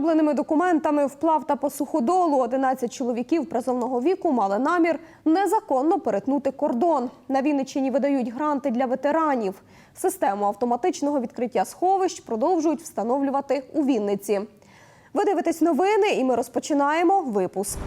Підробленими документами вплав та по суходолу 11 чоловіків призовного віку мали намір незаконно перетнути кордон. На Вінниччині видають гранти для ветеранів. Систему автоматичного відкриття сховищ продовжують встановлювати у Вінниці. Ви дивитесь новини, і ми розпочинаємо випуск.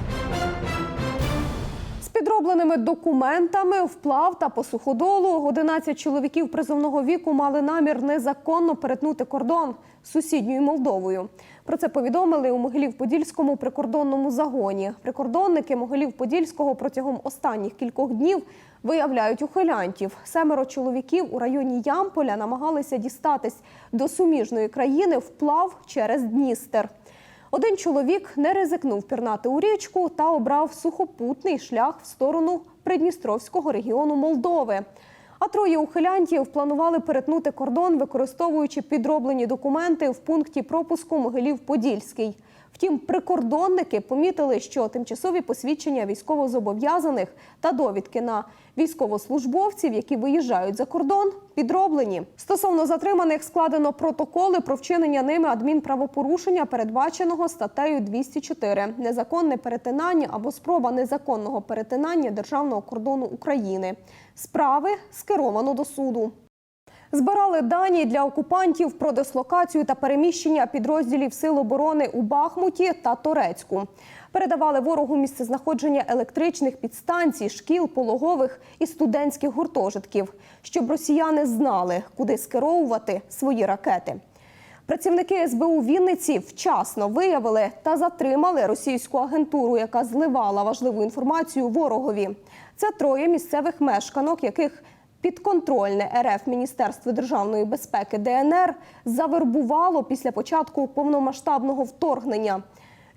Підробленими документами вплав та по суходолу 11 чоловіків призовного віку мали намір незаконно перетнути кордон з сусідньою Молдовою. Про це повідомили у Могилів-Подільському прикордонному загоні. Прикордонники Могилів-Подільського протягом останніх кількох днів виявляють ухилянтів. Семеро чоловіків у районі Ямполя намагалися дістатись до суміжної країни вплав через Дністер. Один чоловік не ризикнув пірнати у річку та обрав сухопутний шлях в сторону Придністровського регіону Молдови. А троє ухилянтів планували перетнути кордон, використовуючи підроблені документи в пункті пропуску Могилів-Подільський. Втім, прикордонники помітили, що тимчасові посвідчення військовозобов'язаних та довідки на військовослужбовців, які виїжджають за кордон, підроблені. Стосовно затриманих складено протоколи про вчинення ними адмінправопорушення, передбаченого статтею 204 – незаконне перетинання або спроба незаконного перетинання державного кордону України. Справи скеровано до суду. Збирали дані для окупантів про дислокацію та переміщення підрозділів Сил оборони у Бахмуті та Торецьку. Передавали ворогу місцезнаходження електричних підстанцій, шкіл, пологових і студентських гуртожитків, щоб росіяни знали, куди скеровувати свої ракети. Працівники СБУ Вінниці вчасно виявили та затримали російську агентуру, яка зливала важливу інформацію ворогові. Це троє місцевих мешканок, яких Підконтрольне РФ Міністерство державної безпеки ДНР завербувало після початку повномасштабного вторгнення.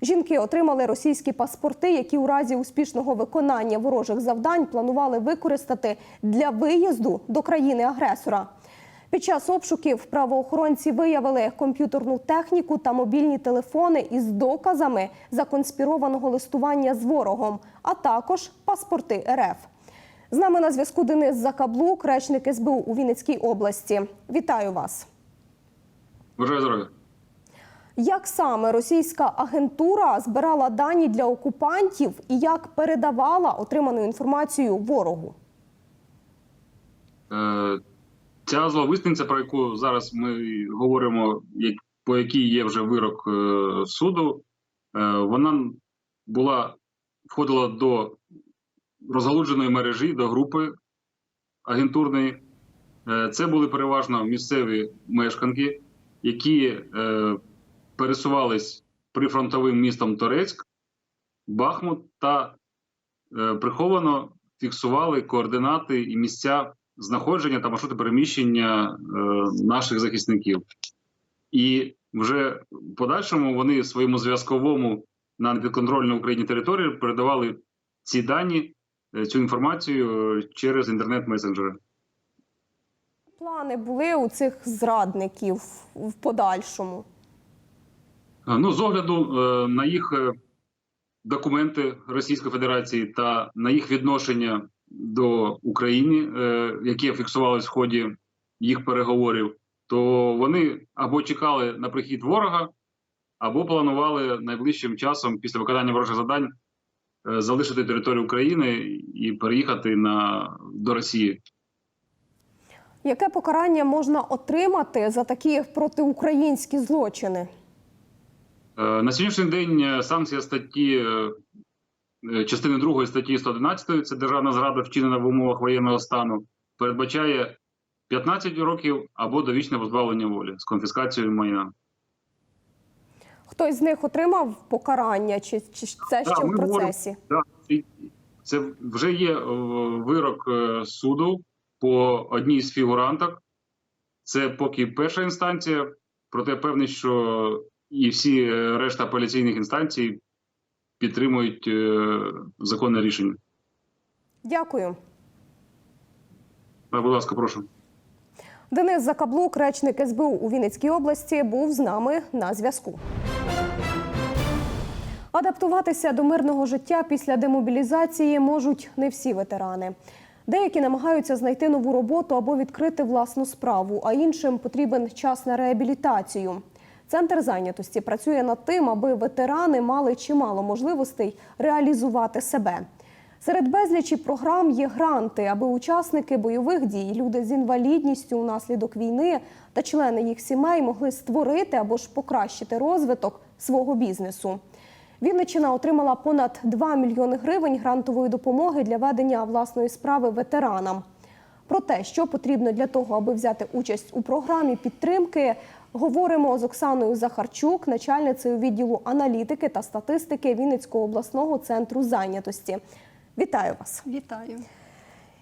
Жінки отримали російські паспорти, які у разі успішного виконання ворожих завдань планували використати для виїзду до країни-агресора. Під час обшуків правоохоронці виявили комп'ютерну техніку та мобільні телефони із доказами законспірованого листування з ворогом, а також паспорти РФ. З нами на зв'язку Денис Закаблук, речник СБУ у Вінницькій області. Вітаю вас. Бажаю здоров'я. Як саме російська агентура збирала дані для окупантів і як передавала отриману інформацію ворогу? Е, Ця зловисниця, про яку зараз ми говоримо, як- по якій є вже вирок е, суду, е, вона була входила до розгалудженої мережі, до групи агентурної. Е, Це були переважно місцеві мешканки, які е, пересувались прифронтовим містом Торецьк, Бахмут та е, приховано фіксували координати і місця знаходження та маршрути переміщення наших захисників. І вже в подальшому вони своєму зв'язковому на непідконтрольній Україні території передавали ці дані, цю інформацію е, через інтернет-месенджери. Плани були у цих зрадників в подальшому. Е, Ну, з огляду е, на їх е, документи Російської Федерації та на їх відношення до України, е, які фіксувалися в ході їх переговорів, то вони або чекали на прихід ворога, або планували найближчим часом після виконання ворожих завдань е, залишити територію України і переїхати на до Росії. Яке покарання можна отримати за такі протиукраїнські злочини? Е, На сьогоднішній день е, санкція статті е, е, частини 2 статті 111, це державна зрада, вчинена в умовах воєнного стану, передбачає 15 років або довічне позбавлення волі з конфіскацією майна. Хтось з них отримав покарання, чи, чи це ще ми в процесі? говоримо, да, це вже є е, вирок е, суду по одній з фігуранток. Це поки перша інстанція, проте певний, що і всі е, решта апеляційних інстанцій підтримують законне рішення. Дякую. Будь ласка, прошу. Денис Закаблук, речник СБУ у Вінницькій області, був з нами на зв'язку. Адаптуватися до мирного життя після демобілізації можуть не всі ветерани. Деякі намагаються знайти нову роботу або відкрити власну справу, а іншим потрібен час на реабілітацію. Центр зайнятості працює над тим, аби ветерани мали чимало можливостей реалізувати себе. Серед безлічі програм є гранти, аби учасники бойових дій, люди з інвалідністю унаслідок війни та члени їх сімей могли створити або ж покращити розвиток свого бізнесу. Вінниччина отримала понад 2 мільйони гривень грантової допомоги для ведення власної справи ветеранам. Про те, що потрібно для того, аби взяти участь у програмі підтримки, говоримо з Оксаною Захарчук, начальницею відділу аналітики та статистики Вінницького обласного центру зайнятості. Вітаю вас! Вітаю.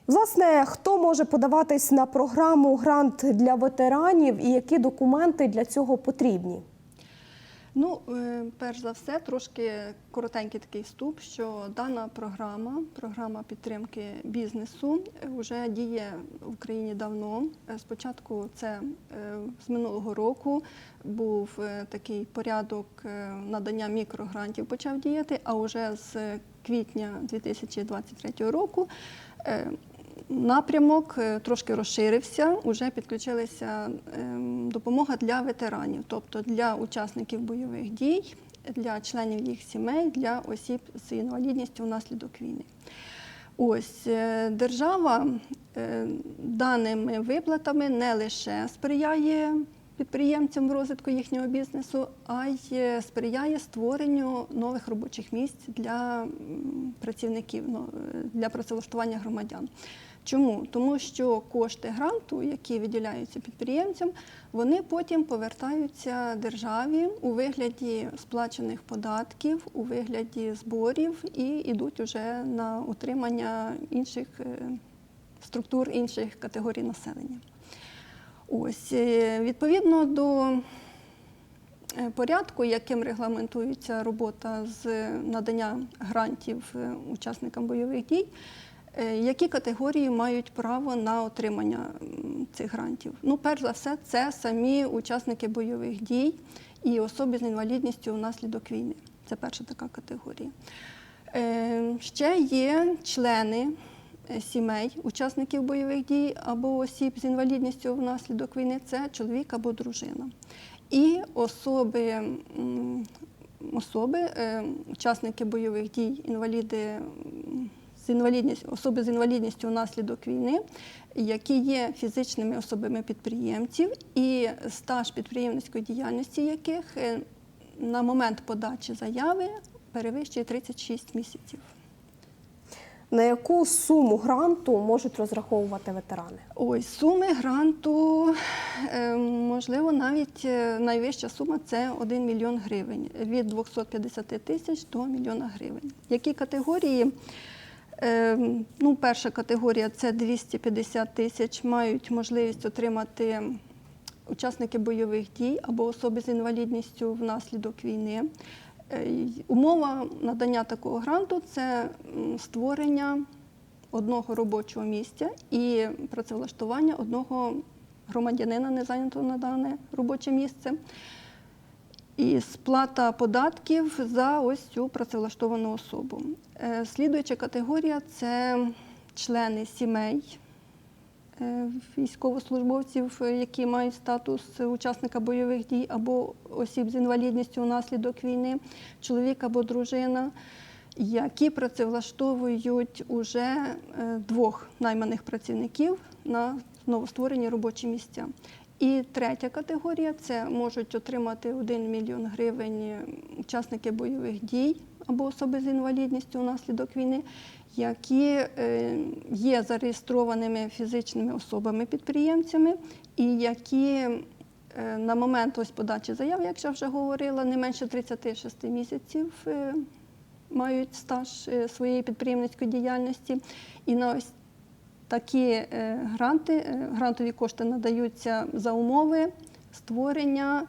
Власне, хто може подаватись на програму грант для ветеранів і які документи для цього потрібні? Ну, е, перш за все, трошки коротенький такий вступ, що дана програма, програма підтримки бізнесу, вже діє в Україні давно. Е, Спочатку це е, з минулого року був е, такий порядок е, надання мікрогрантів почав діяти, а вже з квітня 2023 року е, Напрямок е, трошки розширився, вже підключилася ем, допомога для ветеранів, тобто для учасників бойових дій, для членів їх сімей, для осіб з інвалідністю внаслідок війни. Ось е, держава е, даними виплатами не лише сприяє підприємцям в розвитку їхнього бізнесу, а й сприяє створенню нових робочих місць для працівників, ну, для працевлаштування громадян. Чому? Тому що кошти гранту, які виділяються підприємцям, вони потім повертаються державі у вигляді сплачених податків, у вигляді зборів і йдуть уже на утримання інших е, структур, інших категорій населення. Ось е, відповідно до е, порядку, яким регламентується робота з надання грантів учасникам бойових дій. Е, Які категорії мають право на отримання цих грантів? Ну, перш за все, це самі учасники бойових дій і особи з інвалідністю внаслідок війни. Це перша така категорія. Е, Ще є члени е, сімей учасників бойових дій або осіб з інвалідністю внаслідок війни це чоловік або дружина. І особи, особи учасники бойових дій, інваліди. З інвалідністю, особи з інвалідністю внаслідок війни, які є фізичними особами підприємців, і стаж підприємницької діяльності яких е, на момент подачі заяви перевищує 36 місяців. На яку суму гранту можуть розраховувати ветерани? Ось суми гранту, е, можливо, навіть е, найвища сума це 1 мільйон гривень від 250 тисяч до мільйона гривень. Які категорії? Е, Ну, перша категорія це 250 тисяч, мають можливість отримати учасники бойових дій або особи з інвалідністю внаслідок війни. Е, Умова надання такого гранту це створення одного робочого місця і працевлаштування одного громадянина, не зайнятого на дане робоче місце. І сплата податків за ось цю працевлаштовану особу. Е, Слідуюча категорія це члени сімей е, військовослужбовців, які мають статус учасника бойових дій або осіб з інвалідністю внаслідок війни, чоловік або дружина, які працевлаштовують уже е, двох найманих працівників на новостворені робочі місця. І третя категорія це можуть отримати 1 мільйон гривень учасники бойових дій або особи з інвалідністю внаслідок війни, які е, є зареєстрованими фізичними особами-підприємцями, і які е, на момент ось подачі заяви, як я вже говорила, не менше 36 місяців е, мають стаж своєї підприємницької діяльності. І на ось такі е, гранти, е, грантові кошти надаються за умови створення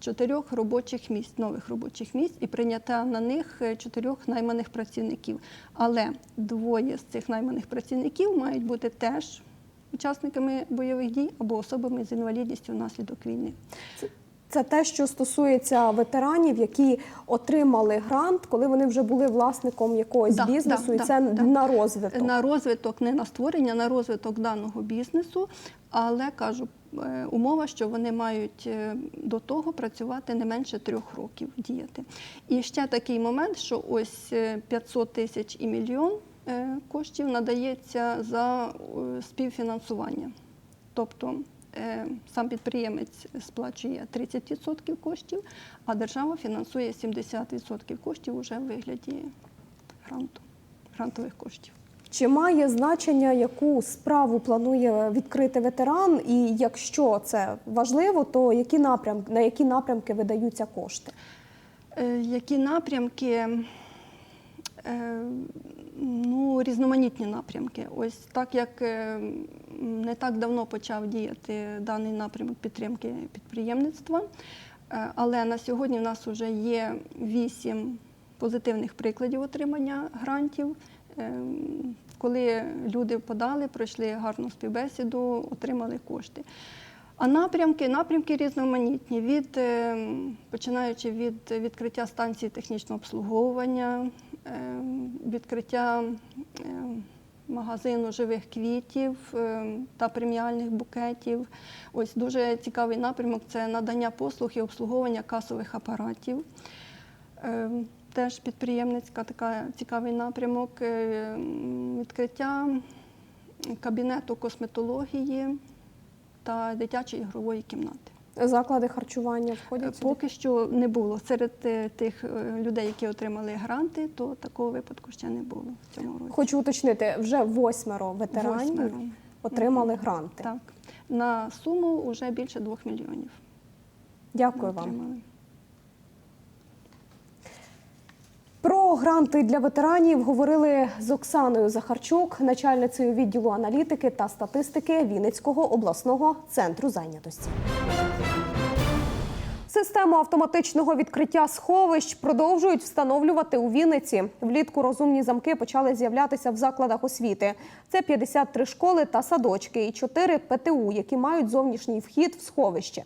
чотирьох робочих місць, нових робочих місць і прийняття на них е, чотирьох найманих працівників. Але двоє з цих найманих працівників мають бути теж учасниками бойових дій або особами з інвалідністю внаслідок війни. Це те, що стосується ветеранів, які отримали грант, коли вони вже були власником якогось Да, бізнесу, да, і да, це да. на розвиток. На розвиток, не на створення, на розвиток даного бізнесу. Але кажу, е, умова, що вони мають е, до того працювати не менше трьох років діяти. І ще такий момент, що ось е, 500 тисяч і мільйон е, коштів надається за е, співфінансування. Тобто е, сам підприємець сплачує 30% коштів, а держава фінансує 70% коштів уже в вигляді гранту, грантових коштів. Чи має значення, яку справу планує відкрити ветеран? І якщо це важливо, то які напрям, на які напрямки видаються кошти? Е, Які напрямки? Е, Ну, різноманітні напрямки. Ось так як е, не так давно почав діяти даний напрямок підтримки підприємництва, е, але на сьогодні в нас вже є вісім позитивних прикладів отримання грантів. Коли люди подали, пройшли гарну співбесіду, отримали кошти. А напрямки, напрямки різноманітні, від, е, починаючи від відкриття станції технічного обслуговування, е, відкриття е, магазину живих квітів та преміальних букетів. Ось дуже цікавий напрямок це надання послуг і обслуговування касових апаратів. Теж підприємницька така цікавий напрямок. Відкриття кабінету косметології та дитячої ігрової кімнати. Заклади харчування входять сюди? Поки що не було. Серед е, тих е, людей, які отримали гранти, то такого випадку ще не було в цьому році. Хочу уточнити, вже восьмеро ветеранів Восьмеро. отримали гранти. Так. На суму вже більше двох мільйонів. Дякую вам. отримали. Про гранти для ветеранів говорили з Оксаною Захарчук, начальницею відділу аналітики та статистики Вінницького обласного центру зайнятості. Систему автоматичного відкриття сховищ продовжують встановлювати у Вінниці. Влітку розумні замки почали з'являтися в закладах освіти. Це 53 школи та садочки і 4 ПТУ, які мають зовнішній вхід в сховище.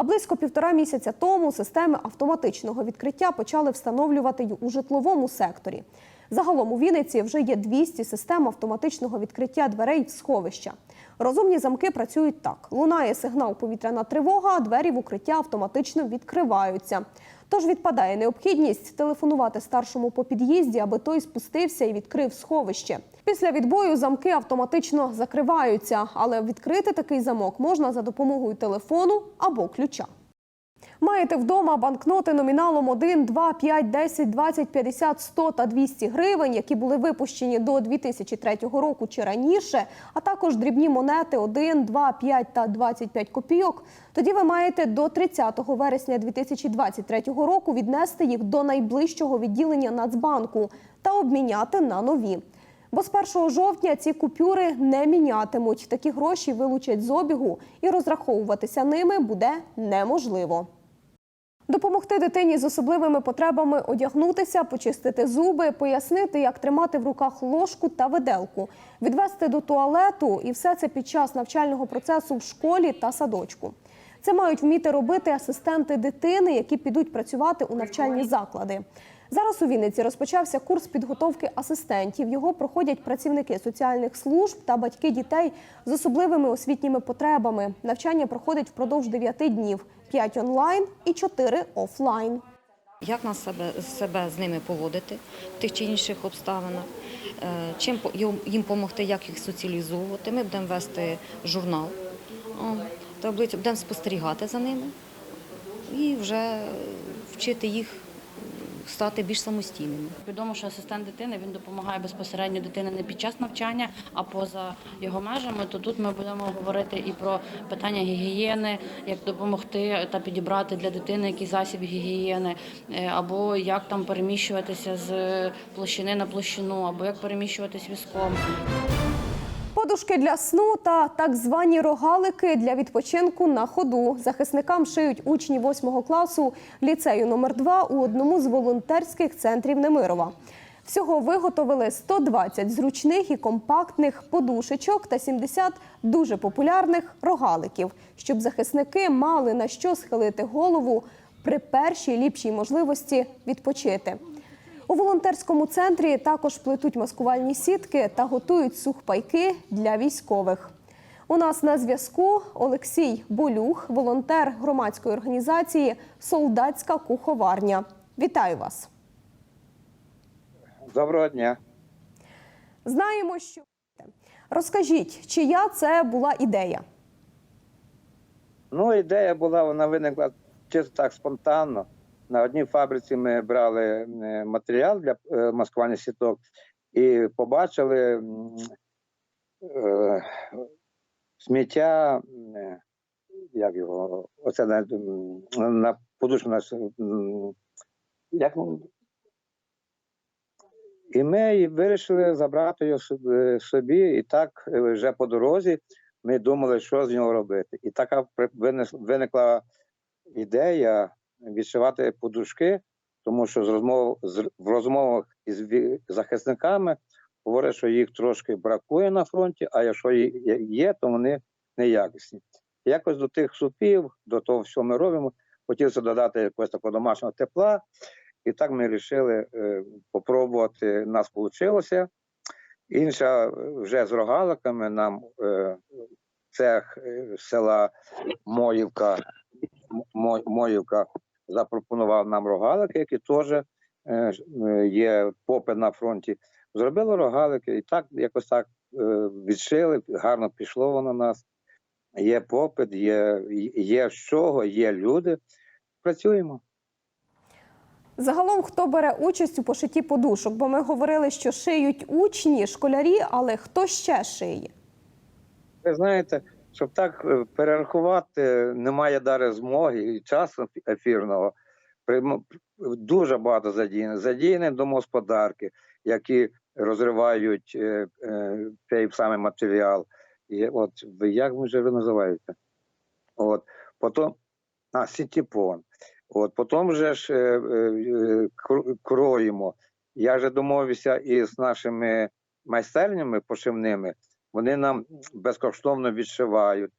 А близько півтора місяця тому системи автоматичного відкриття почали встановлювати й у житловому секторі. Загалом у Вінниці вже є 200 систем автоматичного відкриття дверей в сховища. Розумні замки працюють так: лунає сигнал повітряна тривога, а двері в укриття автоматично відкриваються. Тож відпадає необхідність телефонувати старшому по під'їзді, аби той спустився і відкрив сховище. Після відбою замки автоматично закриваються, але відкрити такий замок можна за допомогою телефону або ключа. Маєте вдома банкноти номіналом 1, 2, 5, 10, 20, 50, 100 та 200 гривень, які були випущені до 2003 року чи раніше, а також дрібні монети 1, 2, 5 та 25 копійок. Тоді ви маєте до 30 вересня 2023 року віднести їх до найближчого відділення Нацбанку та обміняти на нові. Бо з 1 жовтня ці купюри не мінятимуть. Такі гроші вилучать з обігу і розраховуватися ними буде неможливо. Допомогти дитині з особливими потребами одягнутися, почистити зуби, пояснити, як тримати в руках ложку та виделку, відвести до туалету і все це під час навчального процесу в школі та садочку. Це мають вміти робити асистенти дитини, які підуть працювати у навчальні заклади. Зараз у Вінниці розпочався курс підготовки асистентів. Його проходять працівники соціальних служб та батьки дітей з особливими освітніми потребами. Навчання проходить впродовж 9 днів: 5 онлайн і 4 офлайн. Як нас себе, себе з ними поводити в тих чи інших обставинах, е, чим їм допомогти, як їх соціалізовувати. Ми будемо вести журнал, таблицю, будемо спостерігати за ними і вже вчити їх стати більш самостійними. Відомо, що асистент дитини він допомагає безпосередньо дитини не під час навчання, а поза його межами. То тут ми будемо говорити і про питання гігієни, як допомогти та підібрати для дитини якийсь засіб гігієни, е, або як там переміщуватися з площини на площину, або як переміщуватись візком. Подушки для сну та так звані рогалики для відпочинку на ходу. Захисникам шиють учні 8 класу ліцею номер 2 у одному з волонтерських центрів Немирова. Всього виготовили 120 зручних і компактних подушечок та 70 дуже популярних рогаликів, щоб захисники мали на що схилити голову при першій ліпшій можливості відпочити. У волонтерському центрі також плетуть маскувальні сітки та готують сухпайки для військових. У нас на зв'язку Олексій Болюх, волонтер громадської організації Солдатська куховарня. Вітаю вас! Доброго дня. Знаємо, що розкажіть, чия це була ідея? Ну, ідея була, вона виникла чисто так спонтанно. На одній фабриці ми брали е, матеріал для е, маскування сіток і побачили е, сміття, е, як його, оце на, на подушку наш. м, Як, і ми вирішили забрати його собі- і так вже по дорозі ми думали, що з нього робити. І така виникла ідея відшивати подушки, тому що з розмов з в розмовах із захисниками говорять, що їх трошки бракує на фронті, а якщо є- то вони неякісні. Якось до тих супів, до того всього ми робимо, хотілося додати якогось такого домашнього тепла. І так ми вирішили е, попробувати. Нас вийшло. Інша е, вже з рогаликами нам е, цех е, села Моївка, Мо- Моївка запропонував нам рогалики, які теж е, е, є попит на фронті. Зробили рогалики і так якось так е, відшили, гарно пішло воно на нас. Є попит, є, є з чого, є люди. Працюємо. Загалом, хто бере участь у пошитті подушок? Бо ми говорили, що шиють учні, школярі, але хто ще шиє? Ви знаєте, щоб так е, перерахувати, немає дари змоги і часу ефірного. Дуже багато задіяно. Задіяні домогосподарки, які розривають е, е, цей самий матеріал. І от як ви вже ви називаєте? От потім а, сітіпон. От потім вже ж е, е, кро- кроїмо. Я вже домовився із нашими майстернями пошивними. Вони нам безкоштовно відшивають.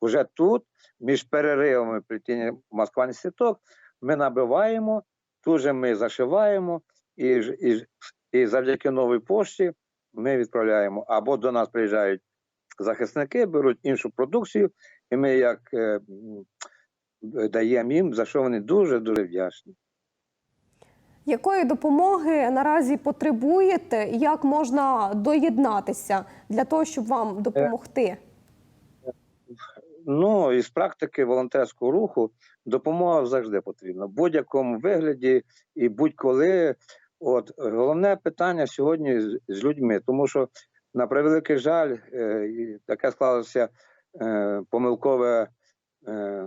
Уже тут, між переривами плетіння маскувальних сіток, ми набиваємо, тут же ми зашиваємо, і, і, і завдяки новій пошті ми відправляємо. Або до нас приїжджають захисники, беруть іншу продукцію, і ми як е, даємо їм, за що вони дуже дуже вдячні. Якої допомоги наразі потребуєте? Як можна доєднатися для того, щоб вам допомогти? Ну, із практики волонтерського руху допомога завжди потрібна. В будь-якому вигляді і будь-коли. От головне питання сьогодні з, людьми, тому що на превеликий жаль, е, таке склалося е, помилкове е,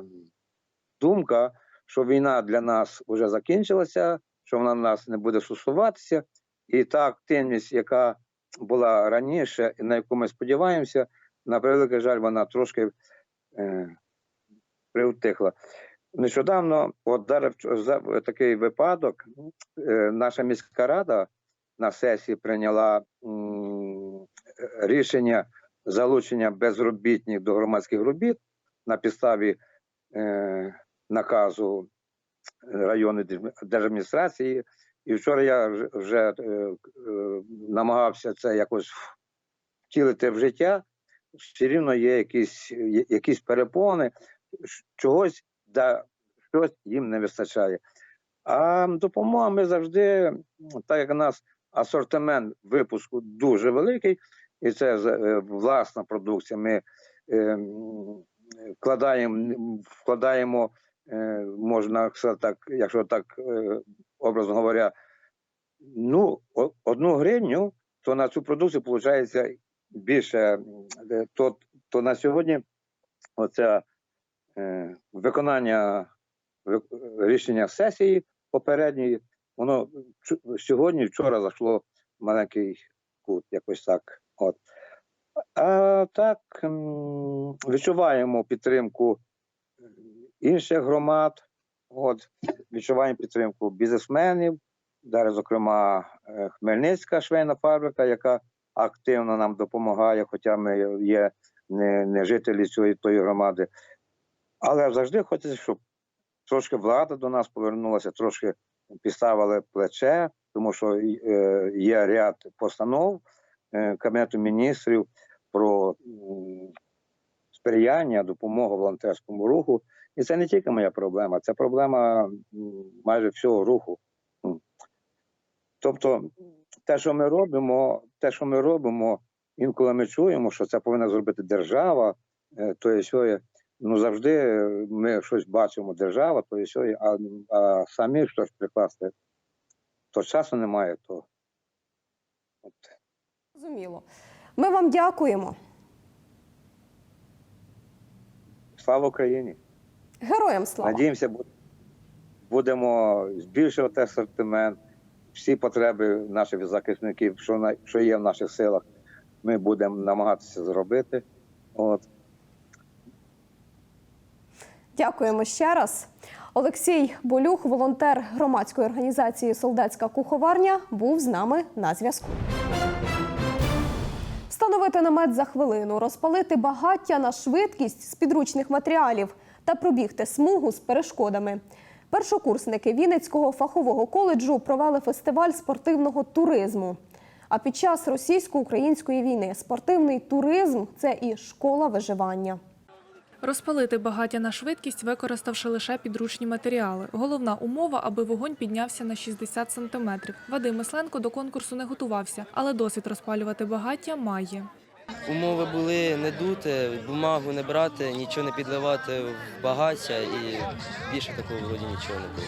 думка, що війна для нас вже закінчилася, що вона нас не буде стосуватися, і та активність, яка була раніше, на яку ми сподіваємося, на превеликий жаль, вона трошки е, приутихла. Нещодавно, от зараз за такий випадок, е, наша міська рада на сесії прийняла м, рішення залучення безробітних до громадських робіт на підставі е, наказу держ- держадміністрації. І вчора я вже- е, е, намагався це якось втілити в життя. Все рівно є якісь, якісь перепони, чогось, да, щось їм не вистачає. А допомога ми завжди, так як у нас асортимент випуску дуже великий, і це е, власна продукція. Ми е, вкладаємо, вкладаємо, можна сказати так, якщо так е, образно говоря, ну, одну гривню, то на цю продукцію виходить більше. е, То, то на сьогодні оце е, виконання рішення сесії попередньої, воно сьогодні, вчора зайшло маленький кут, якось так. От. А так відчуваємо підтримку інших громад, от, відчуваємо підтримку бізнесменів, Зараз, зокрема, е, Хмельницька швейна фабрика, яка активно нам допомагає, хоча ми є не, не жителі цієї тої громади. Але завжди хочеться, щоб трошки влада до нас повернулася, трошки підставили плече, тому що е, є ряд постанов е, Кабінету міністрів про сприяння, допомогу волонтерському руху. І це не тільки моя проблема, це проблема майже всього руху. Тобто, те, що ми робимо, те, що ми робимо, інколи ми чуємо, що це повинна зробити держава, е, то і сьогодні. Ну завжди ми щось бачимо, держава, то і сьогодні, а, а самі щось прикласти, то часу немає. То от. Зрозуміло. Ми вам дякуємо. слава Україні! Героям слава! Надіємося, будемо збільшувати асортимент, всі потреби наших захисників, що, на, що є в наших силах, ми будемо намагатися зробити. От. Дякуємо ще раз. Олексій Болюх, волонтер громадської організації Солдатська куховарня, був з нами на зв'язку. Встановити намет за хвилину, розпалити багаття на швидкість з підручних матеріалів та пробігти смугу з перешкодами. Першокурсники Вінницького фахового коледжу провели фестиваль спортивного туризму. А під час російсько-української війни спортивний туризм це і школа виживання. Розпалити багаття на швидкість, використавши лише підручні матеріали. Головна умова, аби вогонь піднявся на 60 сантиметрів. Вадим Мисленко до конкурсу не готувався, але досвід розпалювати багаття має. Умови були не дути, бумагу не брати, нічого не підливати в багаття і більше такого вроді нічого не було.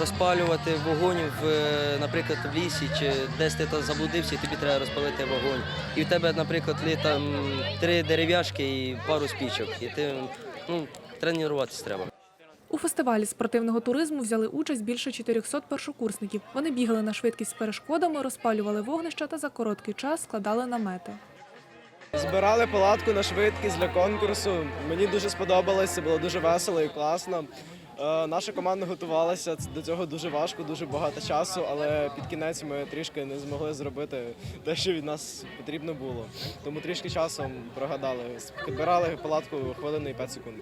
Розпалювати вогонь, в, е, наприклад, в лісі чи десь ти то заблудився, і тобі треба розпалити вогонь. І в тебе, наприклад, є там три дерев'яшки і пару спічок. І ти ну, тренуватися треба. У фестивалі спортивного туризму взяли участь більше 400 першокурсників. Вони бігали на швидкість з перешкодами, розпалювали вогнища та за короткий час складали намети. Збирали палатку на швидкість для конкурсу. Мені дуже сподобалось, це було дуже весело і класно. Е, Наша команда готувалася до цього дуже важко, дуже багато часу, але під кінець ми трішки не змогли зробити те, що від нас потрібно було. Тому трішки часом прогадали. Підбирали палатку хвилини і 5 секунд.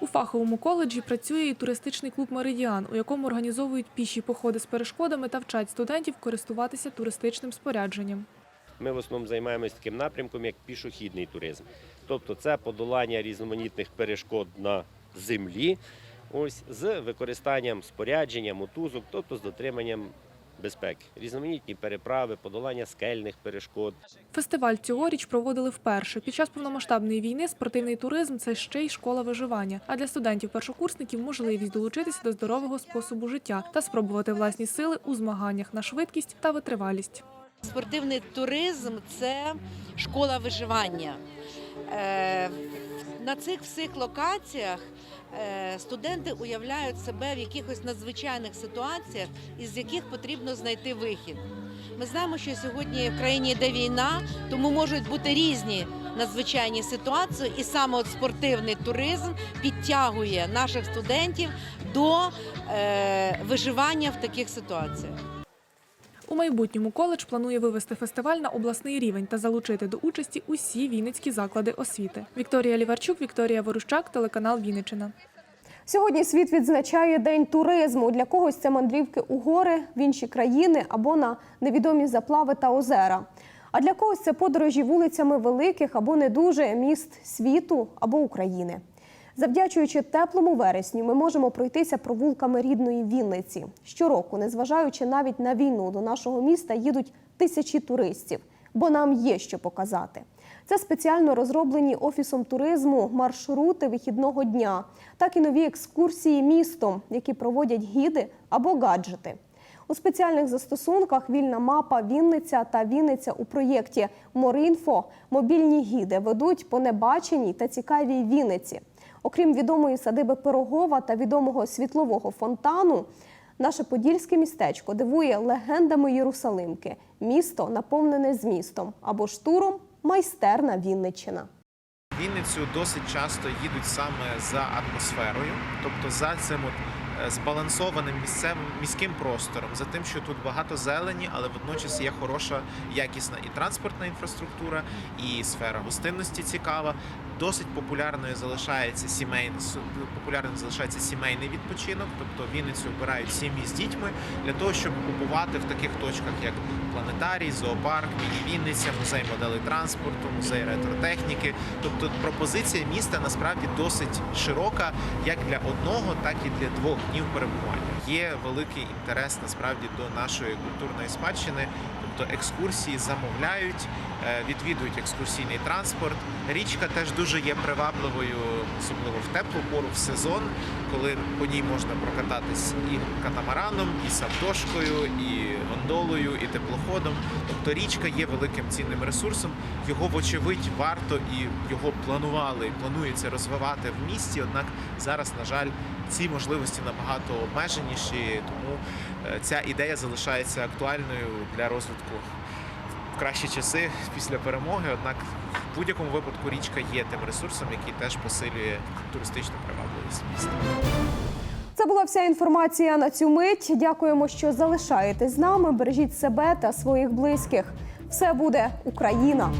У фаховому коледжі працює і туристичний клуб Меридіан, у якому організовують піші походи з перешкодами та вчать студентів користуватися туристичним спорядженням. Ми в основному займаємося таким напрямком, як пішохідний туризм. Тобто це подолання різноманітних перешкод на землі, ось з використанням спорядження, мотузок, тобто з дотриманням безпеки, різноманітні переправи, подолання скельних перешкод. Фестиваль цьогоріч проводили вперше. Під час повномасштабної війни спортивний туризм це ще й школа виживання. А для студентів-першокурсників можливість долучитися до здорового способу життя та спробувати власні сили у змаганнях на швидкість та витривалість. Спортивний туризм це школа виживання. Е, На цих всіх локаціях е, студенти уявляють себе в якихось надзвичайних ситуаціях, із яких потрібно знайти вихід. Ми знаємо, що сьогодні в країні йде війна, тому можуть бути різні надзвичайні ситуації, і саме от спортивний туризм підтягує наших студентів до е, виживання в таких ситуаціях. У майбутньому коледж планує вивести фестиваль на обласний рівень та залучити до участі усі вінницькі заклади освіти. Вікторія Ліварчук, Вікторія Ворущак, телеканал Вінниччина. Сьогодні світ відзначає День туризму. Для когось це мандрівки у гори, в інші країни або на невідомі заплави та озера. А для когось це подорожі вулицями великих або не дуже міст світу або України. Завдячуючи теплому вересню, ми можемо пройтися провулками рідної Вінниці. Щороку, незважаючи навіть на війну, до нашого міста їдуть тисячі туристів, бо нам є що показати. Це спеціально розроблені офісом туризму маршрути вихідного дня, так і нові екскурсії містом, які проводять гіди або гаджети. У спеціальних застосунках вільна мапа Вінниця та Вінниця у проєкті Морінфо мобільні гіди ведуть по небаченій та цікавій Вінниці. Окрім відомої садиби Пирогова та відомого світлового фонтану, наше подільське містечко дивує легендами Єрусалимки. Місто наповнене змістом або ж туром майстерна Вінниччина. Вінницю досить часто їдуть саме за атмосферою, тобто за цим от е, збалансованим місцевим міським простором, за тим, що тут багато зелені, але водночас є хороша якісна і транспортна інфраструктура, і сфера гостинності цікава. Досить популярною залишається сімейний популярним залишається сімейний відпочинок, тобто Вінницю обирають сім'ї з дітьми для того, щоб купувати в таких точках, як планетарій, зоопарк, міні-Вінниця, музей моделей транспорту, музей ретротехніки. Тобто пропозиція міста насправді досить широка, як для одного, так і для двох днів перебування. Є великий інтерес насправді до нашої культурної спадщини. Тобто екскурсії замовляють, е, відвідують екскурсійний транспорт. Річка теж дуже є привабливою, особливо в теплу пору, в сезон, коли по ній можна прокататись і катамараном, і савдошкою, і гондолою, і теплоходом. Тобто річка є великим цінним ресурсом. Його, вочевидь, варто і його планували, і планується розвивати в місті. Однак зараз, на жаль, ці можливості набагато обмеженіші, тому ця ідея залишається актуальною для розвитку в кращі часи після перемоги. Однак в будь-якому випадку річка є тим ресурсом, який теж посилює туристичну привабливість міста. Це була вся інформація на цю мить. Дякуємо, що залишаєтесь з нами. Бережіть себе та своїх близьких. Все буде Україна.